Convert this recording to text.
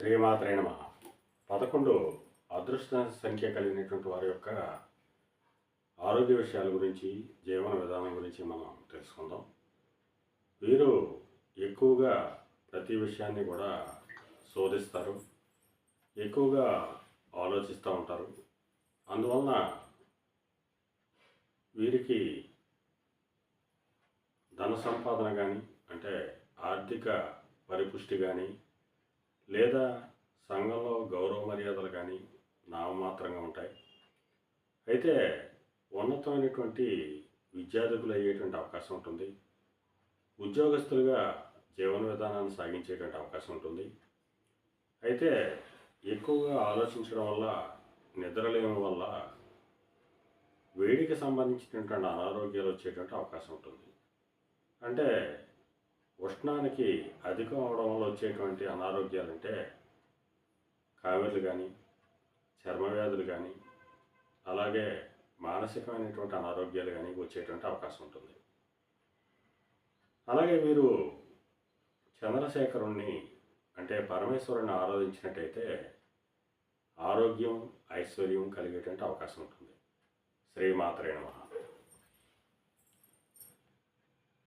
శ్రీమాత్రే నమ. పదకొండు అదృష్ట సంఖ్య కలిగినటువంటి వారి యొక్క ఆరోగ్య విషయాల గురించి జీవన విధానం గురించి మనం తెలుసుకుందాం. వీరు ఎక్కువగా ప్రతి విషయాన్ని కూడా శోధిస్తారు ఎక్కువగా ఆలోచిస్తూ ఉంటారు. అందువలన వీరికి ధన సంపాదన కానీ అంటే ఆర్థిక పరిపుష్టి కానీ లేదా సంఘంలో గౌరవ మర్యాదలు కానీ నామమాత్రంగా ఉంటాయి? అయితే ఉన్నతమైనటువంటి విద్యార్థులు అయ్యేటువంటి అవకాశం ఉంటుంది. ఉద్యోగస్తులుగా జీవన విధానాన్ని సాగించేటువంటి అవకాశం ఉంటుంది. అయితే ఎక్కువగా ఆలోచించడం వల్ల నిద్రలేని వల్ల వేడికి సంబంధించినటువంటి అనారోగ్యాలు వచ్చేటువంటి అవకాశం ఉంటుంది. అంటే ఉష్ణానికి అధికం అవడం వల్ల వచ్చేటువంటి అనారోగ్యాలంటే కామెర్లు కానీ చర్మ వ్యాధులు కానీ అలాగే మానసికమైనటువంటి అనారోగ్యాలు కానీ వచ్చేటువంటి అవకాశం ఉంటుంది. అలాగే వీరు చంద్రశేఖరుణ్ణి అంటే పరమేశ్వరుని ఆరాధించినట్టయితే ఆరోగ్యం ఐశ్వర్యం కలిగేటువంటి అవకాశం ఉంటుంది. శ్రీమాత్రేణ మహా